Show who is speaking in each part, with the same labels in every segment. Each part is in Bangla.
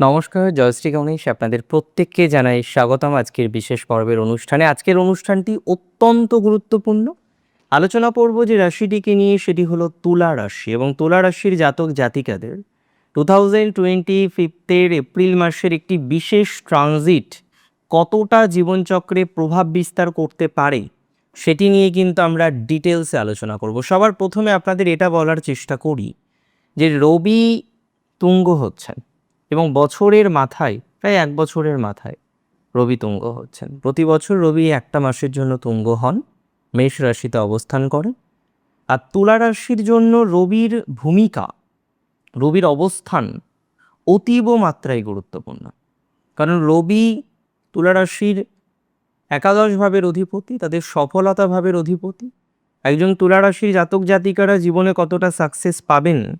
Speaker 1: নমস্কার জয়শ্রী গণেশ আপনাদের প্রত্যেককে জানাই স্বাগতম আজকের বিশেষ পর্বের অনুষ্ঠানে। আজকের অনুষ্ঠানটি অত্যন্ত গুরুত্বপূর্ণ। আলোচনা করব যে রাশিটিকে নিয়ে সেটি হলো তুলা রাশি এবং তুলা রাশির জাতক জাতিকাদের টু থাউজেন্ড টোয়েন্টি ফিফথের এপ্রিল মাসের একটি বিশেষ ট্রানজিট কতটা জীবনচক্রে প্রভাব বিস্তার করতে পারে সেটি নিয়ে কিন্তু আমরা ডিটেলসে আলোচনা করব। সবার প্রথমে আপনাদের এটা বলার চেষ্টা করি যে রবি তুঙ্গ হচ্ছেন। এবং বছরের মাথায়, প্রায় এক বছরের মাথায় রবি তুঙ্গ হচ্ছেন। প্রতি বছর রবি একটা মাসের জন্য তুঙ্গ হন, মেষ রাশিতে অবস্থান করেন। আর তুলা রাশির জন্য রবির ভূমিকা, রবির অবস্থান অতীব মাত্রায় গুরুত্বপূর্ণ। কারণ রবি তুলা রাশির একাদশ ভাবের অধিপতি, তাদের সফলতা ভাবের অধিপতি। একজন তুলা রাশির জাতক জাতিকারা জীবনে কতটা সাকসেস পাবেন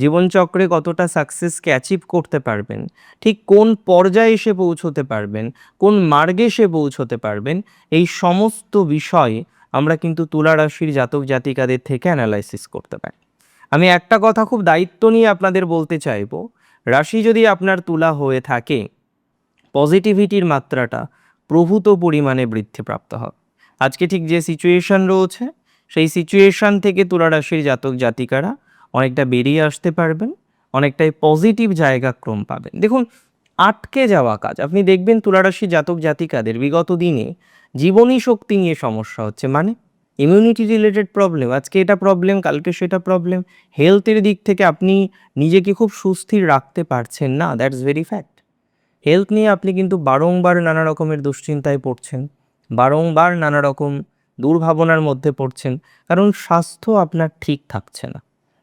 Speaker 1: জীবনচক্রে কতটা সাকসেসকে অ্যাচিভ করতে পারবেন, ঠিক কোন পর্যায়ে এসে পৌঁছতে পারবেন, কোন মার্গে এসে পৌঁছতে পারবেন, এই সমস্ত বিষয় আমরা কিন্তু তুলা রাশির জাতক জাতিকাদের থেকে অ্যানালাইসিস করতে পারি। আমি একটা কথা খুব দায়িত্ব নিয়ে আপনাদের বলতে চাইব, রাশি যদি আপনার তুলা হয়ে থাকে পজিটিভিটির মাত্রাটা প্রভূত পরিমাণে বৃদ্ধিপ্রাপ্ত হবে। আজকে ঠিক যে সিচুয়েশন রয়েছে, সেই সিচুয়েশন থেকে তুলা রাশির জাতক জাতিকারা অনেকটা বেরিয়ে আসতে পারবেন, অনেকটাই পজিটিভ জায়গা ক্রম পাবেন। দেখুন, আটকে যাওয়া কাজ। আপনি দেখবেন তুলারাশি জাতক জাতিকাদের বিগত দিনে জীবনী শক্তি নিয়ে সমস্যা হচ্ছে। মানে ইমিউনিটি রিলেটেড প্রবলেম আজকে এটা প্রবলেম কালকে সেটা প্রবলেম হেলথের দিক থেকে আপনি নিজেকে খুব সুস্থির রাখতে পারছেন না দ্যাটস ভেরি ফ্যাক্ট হেলথ নিয়ে আপনি কিন্তু বারংবার নানা রকমের দুশ্চিন্তায় পড়ছেন, বারংবার নানা রকম দুর্ভাবনার মধ্যে পড়ছেন, কারণ স্বাস্থ্য আপনার ঠিক থাকছে না।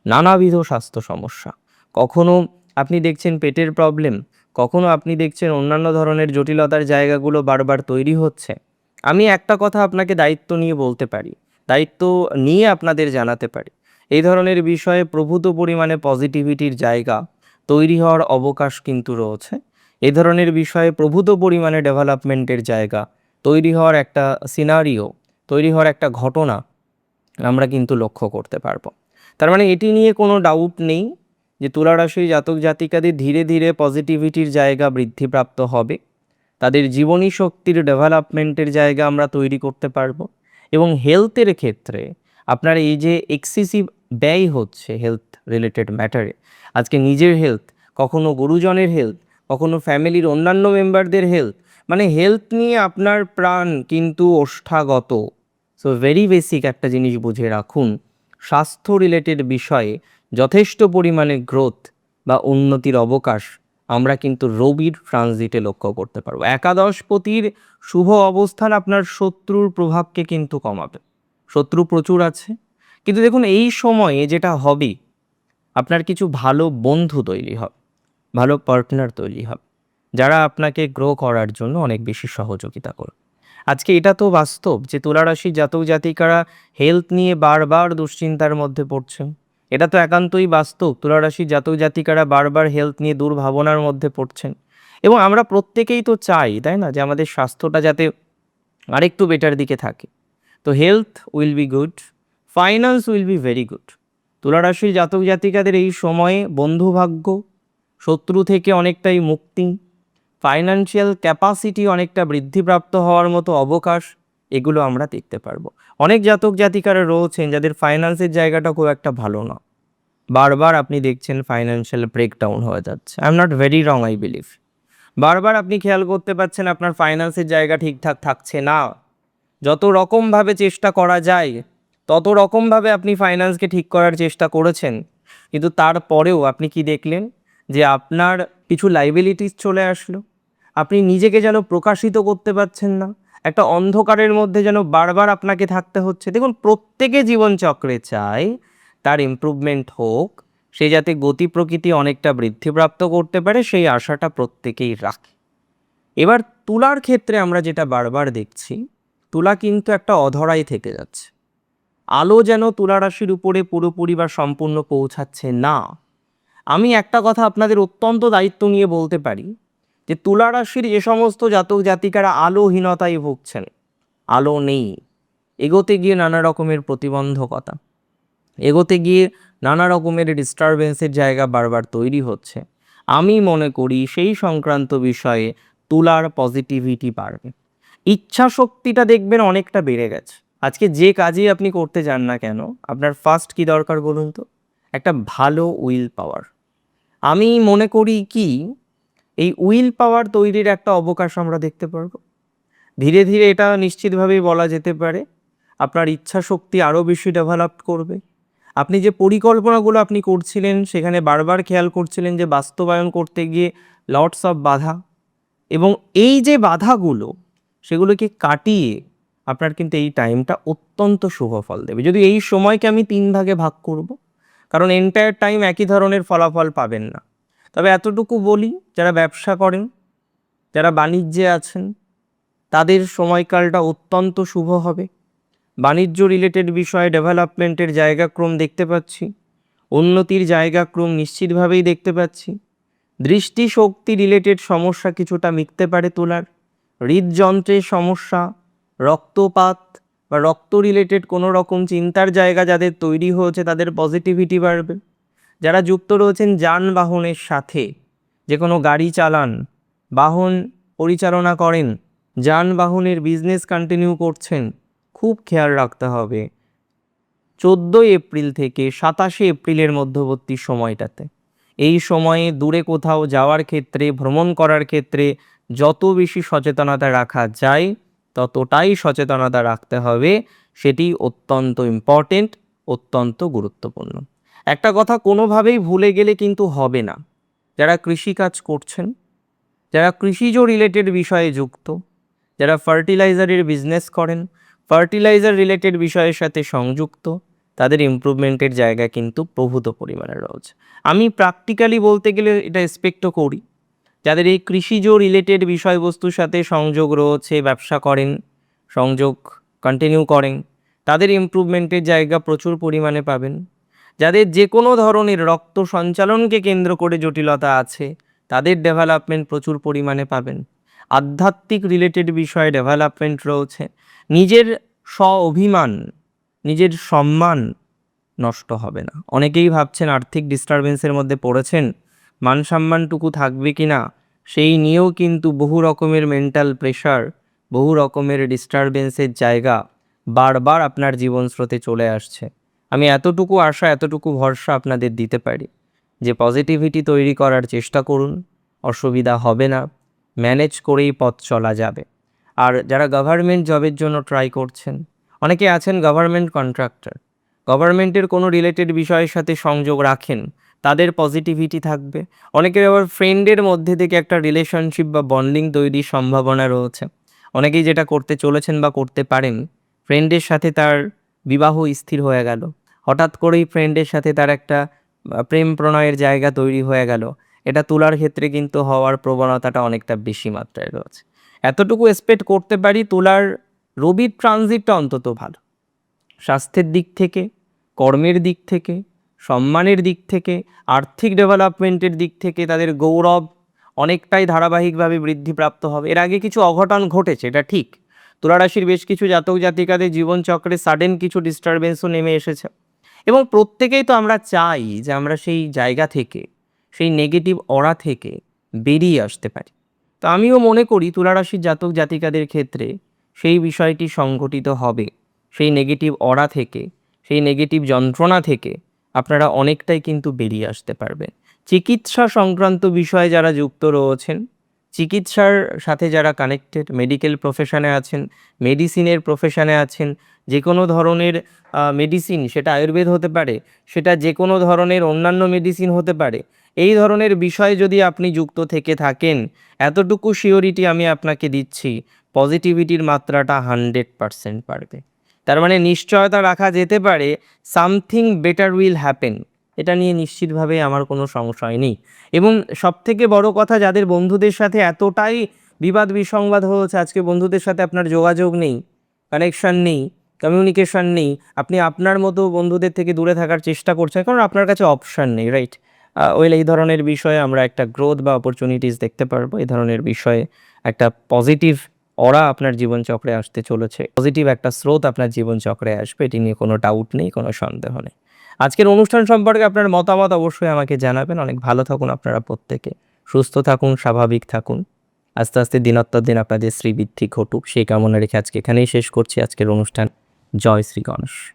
Speaker 1: নানাবিধ স্বাস্থ্য সমস্যা। কখনো আপনি দেখছেন পেটের প্রবলেম কখনো আপনি দেখছেন অন্যান্য ধরনের জটিলতার জায়গাগুলো বারবার তৈরি হচ্ছে। আমি একটা কথা আপনাকে দায়িত্ব নিয়ে বলতে পারি, দায়িত্ব নিয়ে আপনাদের জানাতে পারি। এই ধরনের বিষয়ে প্রভূত পরিমাণে পজিটিভিটির জায়গা তৈরি হওয়ার অবকাশ কিন্তু রয়েছে। এই ধরনের বিষয়ে প্রভূত পরিমাণে ডেভেলপমেন্টের জায়গা তৈরি হওয়ার একটা সিনারিও তৈরি হওয়ার একটা ঘটনা আমরা কিন্তু লক্ষ্য করতে পারব। তার মানে এটি নিয়ে কোনো ডাউট নেই যে তুলা রাশির জাতক জাতিকাদের ধীরে ধীরে পজিটিভিটির জায়গা বৃদ্ধিপ্রাপ্ত হবে। তাদের জীবনী শক্তির ডেভেলপমেন্টের জায়গা আমরা তৈরি করতে পারব এবং হেলথের ক্ষেত্রে আপনার এই যে এক্সেসিভ ব্যয় হচ্ছে হেলথ রিলেটেড ম্যাটারে আজকে নিজের হেলথ কখনো গুরুজনের হেলথ কখনো ফ্যামিলির অন্যান্য মেম্বারদের হেলথ মানে হেলথ নিয়ে আপনার প্রাণ কিন্তু ওষ্ঠাগত। সো ভেরি বেসিক একটা জিনিস বুঝে রাখুন। স্বাস্থ্য রিলেটেড বিষয়ে যথেষ্ট পরিমাণে গ্রোথ বা উন্নতির অবকাশ আমরা কিন্তু রবির ট্রানজিটে লক্ষ্য করতে পারব। একাদশপতির শুভ অবস্থান আপনার শত্রুর প্রভাবকে কিন্তু কমাবে। শত্রু প্রচুর আছে। কিন্তু দেখুন, এই সময়ে যেটা হবে, আপনার কিছু ভালো বন্ধু তৈরি হবে, ভালো পার্টনার তৈরি হবে, যারা আপনাকে গ্রো করার জন্য অনেক বেশি সহযোগিতা করবে। আজকে এটা তো বাস্তব যে তুলারাশি জাতক জাতিকারা হেলথ নিয়ে বারবার দুশ্চিন্তার মধ্যে পড়ছেন এটা তো একান্তই বাস্তব, তুলারাশি জাতক জাতিকারা বারবার হেলথ নিয়ে দুর্ভাবনার মধ্যে পড়ছেন। এবং আমরা প্রত্যেকেই তো চাই, তাই না? যে আমাদের স্বাস্থ্যটা যাতে আরেকটু বেটার দিকে থাকে। তো health will be good finance will be very good তুলারাশির জাতক জাতিকাদের এই সময়ে বন্ধুভাগ্য, শত্রু থেকে অনেকটাই মুক্তি ফাইন্যান্সিয়াল ক্যাপাসিটি অনেকটা বৃদ্ধিপ্রাপ্ত হওয়ার মতো অবকাশ এগুলো আমরা দেখতে পারব। অনেক জাতক জাতিকারা রয়েছেন যাদের ফাইন্যান্সের জায়গাটা খুব একটা ভালো না। বারবার আপনি দেখছেন ফাইন্যান্সিয়াল ব্রেকডাউন হয়ে যাচ্ছে। I am not very wrong I believe বারবার আপনি খেয়াল করতে পারছেন আপনার ফাইন্যান্সের জায়গা ঠিকঠাক থাকছে না। যত রকমভাবে চেষ্টা করা যায়, তত রকমভাবে আপনি ফাইন্যান্সকে ঠিক করার চেষ্টা করেছেন। কিন্তু তারপরেও আপনি কি দেখলেন? যে আপনার কিছু লাইবিলিটিস চলে আসলো। আপনি নিজেকে যেন প্রকাশিত করতে পারছেন না। একটা অন্ধকারের মধ্যে যেন বারবার আপনাকে থাকতে হচ্ছে। দেখুন, প্রত্যেকে জীবনচক্রে চায় তার ইমপ্রুভমেন্ট হোক, সে যাতে গতি প্রকৃতি অনেকটা বৃদ্ধিপ্রাপ্ত করতে পারে, সেই আশাটা প্রত্যেকেই রাখে। এবার তুলার ক্ষেত্রে আমরা যেটা বারবার দেখছি, তুলা কিন্তু একটা অধরাই থেকে যাচ্ছে। আলো যেন তুলা রাশির উপরে পুরোপুরি বা সম্পূর্ণ পৌঁছাচ্ছে না। আমি একটা কথা আপনাদের অত্যন্ত দায়িত্ব নিয়ে বলতে পারি যে তুলা রাশির যে সমস্ত জাতক জাতিকারা আলোহীনতায় ভুগছেন। আলো নেই। এগোতে গিয়ে নানা রকমের প্রতিবন্ধকতা। এগোতে গিয়ে নানা রকমের ডিস্টারবেন্সের জায়গা বারবার তৈরি হচ্ছে। আমি মনে করি সেই সংক্রান্ত বিষয়ে তুলার পজিটিভিটি বাড়বে। ইচ্ছা শক্তিটা দেখবেন অনেকটা বেড়ে গেছে। আজকে যে কাজই আপনি করতে যান না কেন, আপনার ফার্স্ট কি দরকার বলুন তো? একটা ভালো উইল পাওয়ার আমি মনে করি কি, এই উইল পাওয়ার তৈরির একটা অবকাশ আমরা দেখতে পারব। ধীরে ধীরে এটা নিশ্চিতভাবেই বলা যেতে পারে, আপনার ইচ্ছা শক্তি আরও বেশি ডেভেলপ করবে। আপনি যে পরিকল্পনাগুলো আপনি করছিলেন, সেখানে বারবার খেয়াল করছিলেন যে বাস্তবায়ন করতে গিয়ে লটস অফ বাধা। এবং এই যে বাধাগুলো, সেগুলোকে কাটিয়ে আপনার কিন্তু এই টাইমটা অত্যন্ত শুভ ফল দেবে। যদি এই সময়কে আমি তিন ভাগে ভাগ করব কারণ এন্টায়ার টাইম একই ধরনের ফলাফল পাবেন না। তবে এতটুকু বলি, যারা ব্যবসা করেন, যারা বাণিজ্যে আছেন, তাদের সময়কালটা অত্যন্ত শুভ হবে। বাণিজ্য রিলেটেড বিষয়ে ডেভেলপমেন্টের জায়গাক্রম দেখতে পাচ্ছি, উন্নতির জায়গাক্রম নিশ্চিতভাবেই দেখতে পাচ্ছি। দৃষ্টি শক্তি রিলেটেড সমস্যা কিছুটা মিটতে পারে তোলার। হৃদযন্ত্রের সমস্যা, রক্তপাত বা রক্ত রিলেটেড কোনো রকম চিন্তার জায়গা যাদের তৈরি হয়েছে, তাদের পজিটিভিটি বাড়বে। যারা যুক্ত রয়েছেন যানবাহনের সাথে, যে কোনো গাড়ি চালান, বাহন পরিচালনা করেন, যানবাহনের বিজনেস কন্টিনিউ করছেন, খুব খেয়াল রাখতে হবে। চোদ্দোই এপ্রিল থেকে সাতাশে এপ্রিলের মধ্যবর্তী সময়টাতে। এই সময়ে দূরে কোথাও যাওয়ার ক্ষেত্রে, ভ্রমণ করার ক্ষেত্রে যত বেশি সচেতনতা রাখা যায় ততটাই সচেতনতা রাখতে হবে, সেটি অত্যন্ত ইম্পর্টেন্ট অত্যন্ত গুরুত্বপূর্ণ। একটা কথা কোনোভাবেই ভুলে গেলে কিন্তু হবে না। যারা কৃষিকাজ করছেন, যারা কৃষিজ রিলেটেড বিষয়ে যুক্ত, যারা ফার্টিলাইজারের বিজনেস করেন ফার্টিলাইজার রিলেটেড বিষয়ের সাথে সংযুক্ত, তাদের ইমপ্রুভমেন্টের জায়গা কিন্তু প্রভূত পরিমাণে রয়েছে। আমি প্র্যাকটিক্যালি বলতে গেলে এটা এক্সপেক্টও করি। যাদের এই কৃষিজ রিলেটেড বিষয়বস্তুর সাথে সংযোগ রয়েছে, ব্যবসা করেন, সংযোগ কন্টিনিউ করেন, তাদের ইমপ্রুভমেন্টের জায়গা প্রচুর পরিমাণে পাবেন। যাদের যে কোনো ধরনের রক্ত সঞ্চালনকে কেন্দ্র করে জটিলতা আছে, তাদের ডেভেলপমেন্ট প্রচুর পরিমাণে পাবেন। আধ্যাত্মিক রিলেটেড বিষয়ে ডেভেলপমেন্ট রয়েছে। নিজের স্ব অভিমান নিজের সম্মান নষ্ট হবে না। অনেকেই ভাবছেন আর্থিক ডিস্টারবেন্সের মধ্যে পড়েছেন মান সম্মানটুকু থাকবে কি না, সেই নিয়েও কিন্তু বহু রকমের মেন্টাল প্রেশার বহু রকমের ডিস্টারবেন্সের জায়গা বারবার আপনার জীবন স্রোতে চলে আসছে। আমি এতটুকু আশা, এতটুকু ভরসা আপনাদের দিতে পারি যে পজিটিভিটি তৈরি করার চেষ্টা করুন, অসুবিধা হবে না ম্যানেজ করেই পথ চলা যাবে। আর যারা গভর্নমেন্ট জবের জন্য ট্রাই করছেন, অনেকে আছেন গভর্নমেন্ট কন্ট্রাক্টর গভর্নমেন্টের কোনো রিলেটেড বিষয়ের সাথে সংযোগ রাখেন তাদের পজিটিভিটি থাকবে। অনেকের আবার ফ্রেন্ডের মধ্যে থেকে একটা রিলেশনশিপ বা বন্ডিং তৈরির সম্ভাবনা রয়েছে। অনেকেই যেটা করতে চলেছেন বা করতে পারেন ফ্রেন্ডের সাথে তার বিবাহ স্থির হয়ে গেল। হঠাৎ করেই ফ্রেন্ডের সাথে তার একটা প্রেম প্রণয়ের জায়গা তৈরি হয়ে গেল। এটা তোলার ক্ষেত্রে কিন্তু হওয়ার প্রবণতাটা অনেকটা বেশি মাত্রায় রয়েছে। এতটুকু এক্সপেক্ট করতে পারি তোলার রবির ট্রানজিটটা অন্তত ভালো। স্বাস্থ্যের দিক থেকে, কর্মের দিক থেকে সম্মানের দিক থেকে, আর্থিক ডেভেলপমেন্টের দিক থেকে তাদের গৌরব অনেকটাই ধারাবাহিকভাবে বৃদ্ধিপ্রাপ্ত হবে। এর আগে কিছু অঘটন ঘটেছে, এটা ঠিক। তুলারাশির বেশ কিছু জাতক জাতিকাদের জীবনচক্রে সাডেন কিছু ডিস্টারবেন্সও নেমে এসেছে। এবং প্রত্যেকেই তো আমরা চাই যে আমরা সেই জায়গা থেকে, সেই নেগেটিভ অরা থেকে বেরিয়ে আসতে পারি। তো আমিও মনে করি তুলারাশির জাতক জাতিকাদের ক্ষেত্রে সেই বিষয়টি সংঘটিত হবে। সেই নেগেটিভ অরা থেকে, সেই নেগেটিভ যন্ত্রণা থেকে আপনারা অনেকটাই কিন্তু বেরিয়ে আসতে পারবেন। চিকিৎসা সংক্রান্ত বিষয়ে যারা যুক্ত রয়েছেন, চিকিৎসার সাথে যারা কানেক্টেড মেডিকেল প্রফেশনে আছেন মেডিসিনের প্রফেশনে আছেন যে কোনো ধরনের মেডিসিন সেটা আয়ুর্বেদ হতে পারে, সেটা যে কোনো ধরনের অন্যান্য মেডিসিন হতে পারে, এই ধরনের বিষয়ে যদি আপনি যুক্ত থেকে থাকেন, এতটুকু শিওরিটি আমি আপনাকে দিচ্ছি পজিটিভিটির মাত্রাটা হান্ড্রেড পারসেন্ট বাড়বে। তার মানে নিশ্চয়তা রাখা যেতে পারে সামথিং বেটার উইল হ্যাপেন এটা নিয়ে নিশ্চিতভাবে আমার কোনো সংশয় নেই। এবং সবথেকে বড় কথা, যাদের বন্ধুদের সাথে এতটাই বিবাদ বিসংবাদ হয়েছে, আজকে বন্ধুদের সাথে আপনার যোগাযোগ নেই কানেকশন নেই কমিউনিকেশন নেই, আপনি আপনার মতো বন্ধুদের থেকে দূরে থাকার চেষ্টা করছেন, কারণ আপনার কাছে অপশান নেই রাইট ওয়েল এই ধরনের বিষয়ে আমরা একটা গ্রোথ বা অপরচুনিটিস দেখতে পারব, এই ধরনের বিষয়ে একটা পজিটিভ অরা আপনার জীবনচক্রে আসতে চলেছে। পজিটিভ একটা স্রোত আপনার জীবনচক্রে আসবে, এটি নিয়ে কোনো ডাউট নেই, কোনো সন্দেহ নেই। আজকের অনুষ্ঠান সম্পর্কে আপনার মতামত অবশ্যই আমাকে জানাবেন। অনেক ভালো থাকুন আপনারা প্রত্যেকে। সুস্থ থাকুন, স্বাভাবিক থাকুন। আস্তে আস্তে দিনত্তর দিন আপনাদের শ্রীবৃদ্ধি ঘটুক। সেই কামনা রেখে আজকে এখানেই শেষ করছি। আজকের অনুষ্ঠান জয় শ্রী গণেশ।